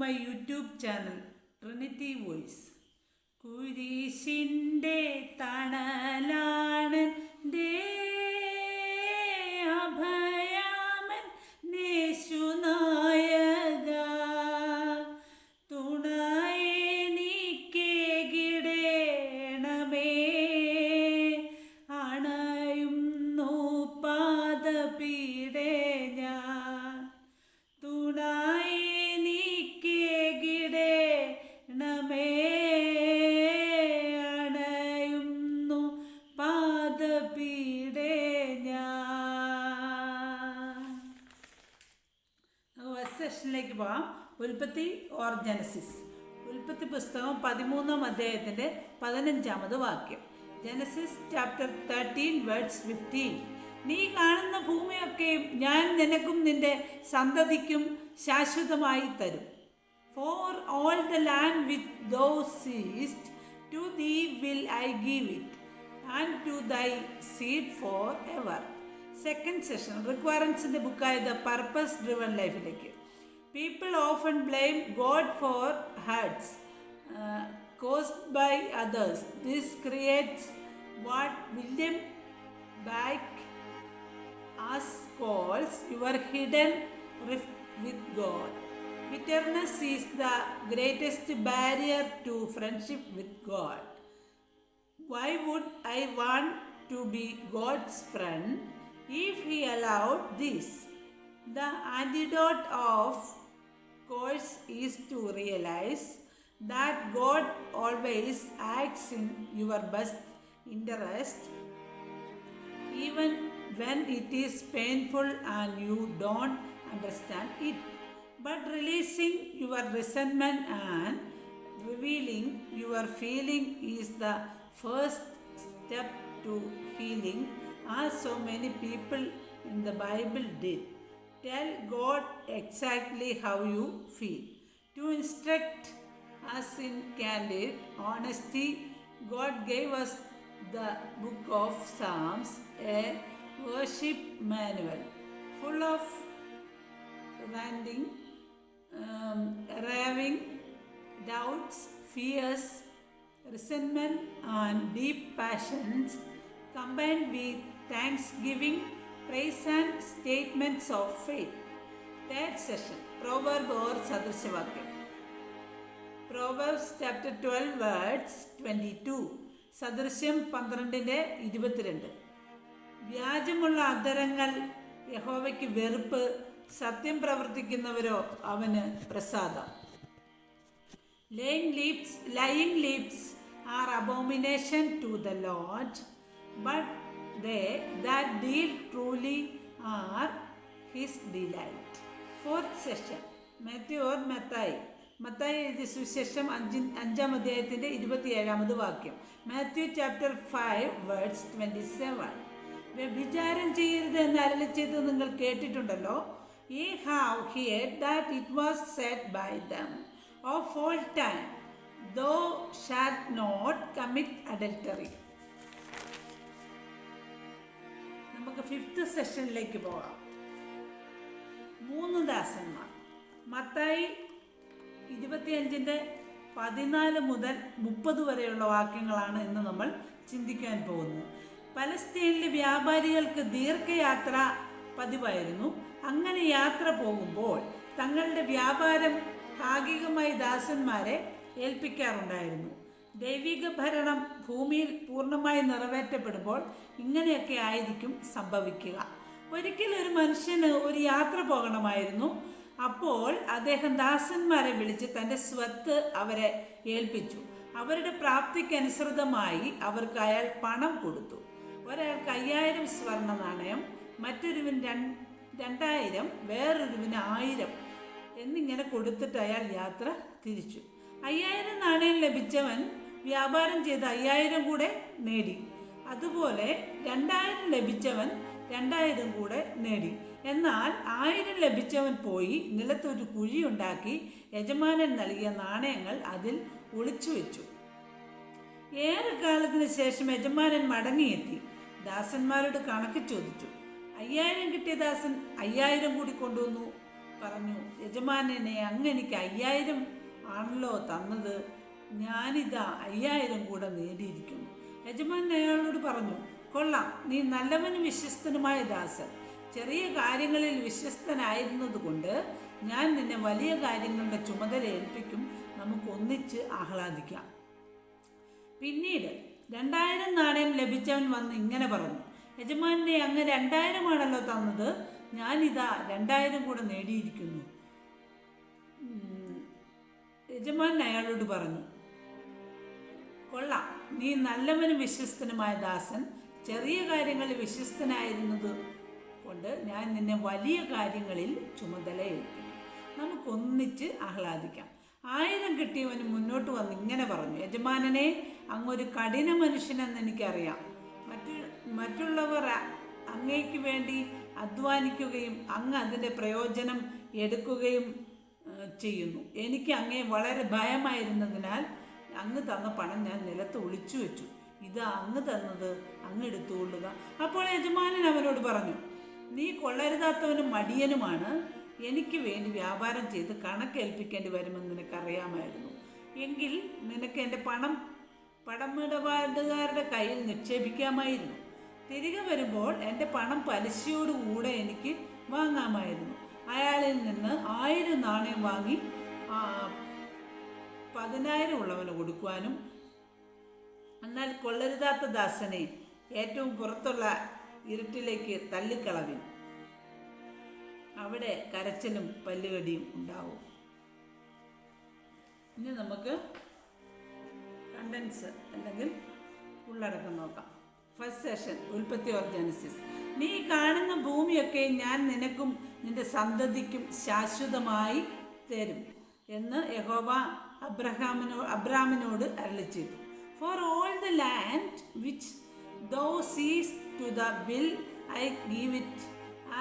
My YouTube channel Trinity voice. കുരിശിന്റെ തണലാണ് സെഷനിലേക്ക് പോകാം. ഉൽപ്പത്തി ഓർ ജനസിസ് ഉൽപ്പത്തി പുസ്തകം പതിമൂന്നാം അധ്യായത്തിന്റെ പതിനഞ്ചാമത് വാക്യം. Genesis chapter thirteen words fifteen. നീ കാണുന്ന ഭൂമിയൊക്കെയും ഞാൻ നിനക്കും നിന്റെ സന്തതിക്കും ശാശ്വതമായി തരും. For all the land with thou seest to thee will I give it and to thy seed for ever second session റിക്വയറൻസിന്റെ ബുക്കായ ദ പർപ്പസ് ഡ്രിവൺ ലൈഫിലേക്ക് People often blame God for hurts uh, caused by others. This creates what William Bach us calls your hidden rift with God. Bitterness is the greatest barrier to friendship with God. Why would I want to be God's friend if He allowed this? The antidote of course is to realize that God always acts in your best interest even when it is painful and you don't understand it. But releasing your resentment and revealing your feeling is the first step to healing, as so many people in the Bible did. Tell God exactly how you feel. To instruct us in candid honesty, God gave us the book of Psalms, a worship manual full of ranting, um, raving, doubts, fears, resentment, and deep passions combined with thanksgiving, praise, statements of faith third session session or സദൃശവാക്യം Sadrishavakya. Proverbs chapter 12 words 22 സദൃശ്യം പന്ത്രണ്ടിന്റെ ഇരുപത്തിരണ്ട്. വ്യാജമുള്ള അധരങ്ങൾ യഹോവയ്ക്ക് വെറുപ്പ് സത്യം പ്രവർത്തിക്കുന്നവരോ അവന് പ്രസാദം. Lying lips lying lips are abomination to the Lord but they that deal truly are his delight. Fourth session, Matthew or Mathai Mathai എഴുതിയ സുവിശേഷം അഞ്ചി അഞ്ചാം അധ്യായത്തിന്റെ ഇരുപത്തിയേഴാമത് വാക്യം. Matthew chapter five words twenty seven വ്യഭിചാരം ചെയ്യരുത് എന്ന് അരളി ചെയ്ത് നിങ്ങൾ കേട്ടിട്ടുണ്ടല്ലോ? Ye have hear that it was set by them of old time thou shalt not commit adultery fifth സെഷനിലേക്ക് പോകാം. മൂന്ന് ദാസന്മാർ. മത്തായി ഇരുപത്തിയഞ്ചിന്റെ പതിനാല് മുതൽ മുപ്പത് വരെയുള്ള വാക്യങ്ങളാണ് ഇന്ന് നമ്മൾ ചിന്തിക്കാൻ പോകുന്നത്. പലസ്തീനിലെ വ്യാപാരികൾക്ക് ദീർഘയാത്ര പതിവായിരുന്നു. അങ്ങനെ യാത്ര പോകുമ്പോൾ തങ്ങളുടെ വ്യാപാരം ഭാഗികമായി ദാസന്മാരെ ഏൽപ്പിക്കാറുണ്ടായിരുന്നു. ദൈവിക ഭരണം ഭൂമിയിൽ പൂർണമായി നിറവേറ്റപ്പെടുമ്പോൾ ഇങ്ങനെയൊക്കെ ആയിരിക്കും സംഭവിക്കുക. ഒരിക്കൽ ഒരു മനുഷ്യന് ഒരു യാത്ര പോകണമായിരുന്നു. അപ്പോൾ അദ്ദേഹം ദാസന്മാരെ വിളിച്ച് തന്റെ സ്വത്ത് അവരെ ഏൽപ്പിച്ചു. അവരുടെ പ്രാപ്തിക്കനുസൃതമായി അവർക്ക് അയാൾ പണം കൊടുത്തു. ഒരാൾക്ക് അയ്യായിരം സ്വർണ നാണയം മറ്റൊരുവിന് രണ്ടായിരം വേറൊരുവിന് ആയിരം എന്നിങ്ങനെ കൊടുത്തിട്ട് അയാൾ യാത്ര തിരിച്ചു. അയ്യായിരം നാണയം ലഭിച്ചവൻ വ്യാപാരം ചെയ്ത് അയ്യായിരം കൂടെ നേടി. അതുപോലെ രണ്ടായിരം ലഭിച്ചവൻ രണ്ടായിരം കൂടെ നേടി. എന്നാൽ ആയിരം ലഭിച്ചവൻ പോയി നിലത്തൊരു കുഴിയുണ്ടാക്കി യജമാനൻ നൽകിയ നാണയങ്ങൾ അതിൽ ഒളിച്ചു വെച്ചു. ഏറെ കാലത്തിന് ശേഷം യജമാനൻ മടങ്ങിയെത്തി. ദാസന്മാരോട് കണക്ക് ചോദിച്ചു. അയ്യായിരം കിട്ടിയ ദാസൻ അയ്യായിരം കൂടി കൊണ്ടുവന്നു. പറഞ്ഞു യജമാനനെ അങ്ങ് എനിക്ക് അയ്യായിരം ആണല്ലോ തന്നത്. ഞാനിതാ അയ്യായിരം കൂടെ നേടിയിരിക്കുന്നു. യജമാനൻ അയാളോട് പറഞ്ഞു കൊള്ളാം നീ നല്ലവനും വിശ്വസ്തനുമായ ദാസൻ. ചെറിയ കാര്യങ്ങളിൽ വിശ്വസ്തനായിരുന്നതുകൊണ്ട് ഞാൻ നിന്നെ വലിയ കാര്യങ്ങളുടെ ചുമതല ഏൽപ്പിക്കും. നമുക്ക് ഒന്നിച്ച് ആഹ്ലാദിക്കാം. പിന്നീട് രണ്ടായിരം നാണയം ലഭിച്ചവൻ വന്ന് ഇങ്ങനെ പറഞ്ഞു യജമാനെ അങ്ങ് രണ്ടായിരമാണല്ലോ തന്നത്. ഞാനിതാ രണ്ടായിരം കൂടെ നേടിയിരിക്കുന്നു. യജമാൻ അയാളോട് പറഞ്ഞു കൊള്ളാം. നീ നല്ലവനും വിശ്വസ്തനുമായ ദാസൻ. ചെറിയ കാര്യങ്ങളിൽ വിശ്വസ്തനായിരുന്നത് കൊണ്ട് ഞാൻ നിന്നെ വലിയ കാര്യങ്ങളിൽ ചുമതല ഏൽപ്പിക്കും. നമുക്കൊന്നിച്ച് ആഹ്ലാദിക്കാം. ആയിരം കിട്ടിയവന് മുന്നോട്ട് വന്ന് ഇങ്ങനെ പറഞ്ഞു യജമാനനെ അങ്ങൊരു കഠിന മനുഷ്യനെന്ന് എനിക്കറിയാം. മറ്റു മറ്റുള്ളവർ അങ്ങേക്ക് വേണ്ടി അധ്വാനിക്കുകയും അങ്ങ് അതിന്റെ പ്രയോജനം എടുക്കുകയും ചെയ്യുന്നു. എനിക്ക് അങ്ങേ വളരെ ഭയമായിരുന്നതിനാൽ അങ്ങ് തന്ന പണം ഞാൻ നിലത്ത് ഒളിച്ചു വെച്ചു. ഇത് അങ്ങ് തന്നത് അങ്ങ് എടുത്തുകൊള്ളുക. അപ്പോൾ യജമാനൻ അവനോട് പറഞ്ഞു നീ കൊള്ളരുതാത്തവനും മടിയനുമാണ്. എനിക്ക് വേണ്ടി വ്യാപാരം ചെയ്ത് കണക്കേൽപ്പിക്കേണ്ടി വരുമെന്ന് നിനക്കറിയാമായിരുന്നു. എങ്കിൽ നിനക്ക് എന്റെ പണം പണമിടപാടുകാരുടെ കയ്യിൽ നിക്ഷേപിക്കാമായിരുന്നു. തിരികെ വരുമ്പോൾ എന്റെ പണം പലിശയോടുകൂടെ എനിക്ക് വാങ്ങാമായിരുന്നു. അയാളിൽ നിന്ന് ആയിരം നാണയം വാങ്ങി പതിനായിരം ഉള്ളവന് കൊടുക്കുവാനും എന്നാൽ കൊള്ളരുതാത്ത ദാസനെ ഏറ്റവും പുറത്തുള്ള ഇരുട്ടിലേക്ക് തള്ളിക്കളവിൻ. അവിടെ കരച്ചിലും പല്ലുകടിയും ഉണ്ടാവും. ഇനി നമുക്ക് കണ്ടൻസ് അല്ലെങ്കിൽ ഉള്ളടക്കം നോക്കാം. ഫസ്റ്റ് സെഷൻ ഉൽപ്പത്തി ഓർ ജനസിസ്. നീ കാണുന്ന ഭൂമിയൊക്കെ ഞാൻ നിനക്കും നിന്റെ സന്തതിക്കും ശാശ്വതമായി തരും എന്ന് യഹോവ അബ്രഹാമിനോ അബ്രാമിനോട് അരളി ചെയ്തു for all the land which thou seest to thee will I give it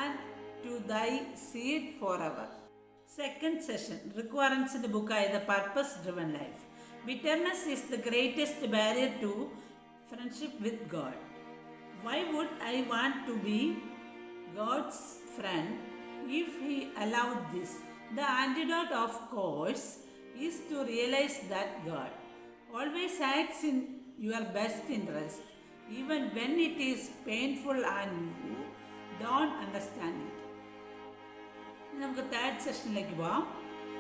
and to thy seed for ever second session റിക്വയറൻസിന്റെ ബുക്കായ the purpose driven life bitterness is the greatest barrier to friendship with God why would I want to be God's friend if He allowed this. The antidote, of course, is to realize that God always acts in your best interest, even when it is painful and you don't understand it. നമുക്ക് third സെഷനിലേക്ക് പോവാം.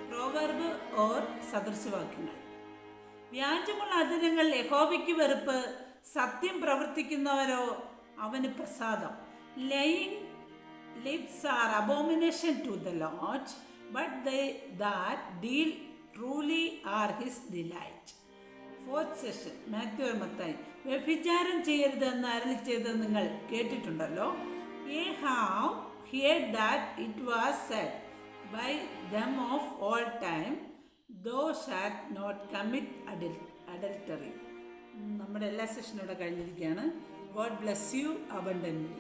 Proverb or സദൃശവാക്യങ്ങൾ വ്യാജമുള്ള അതിരങ്ങൾ യഹോവയ്ക്ക് വെറുപ്പ് സത്യം പ്രവർത്തിക്കുന്നവരോ അവന് പ്രസാദം. Lying lips are abomination to the Lord but they that deal truly are his delight fourth session Matthew Mathai വ്യഭിചാരം ചെയ്യരുത് എന്ന് അരളി ചെയ്ത് നിങ്ങൾ കേട്ടിട്ടുണ്ടല്ലോ? Ye have hear that it was said by them of all time thou shalt not commit Atal adultery നമ്മുടെ എല്ലാ സെഷനും ഇവിടെ കഴിഞ്ഞിരിക്കുകയാണ്. God bless you abundantly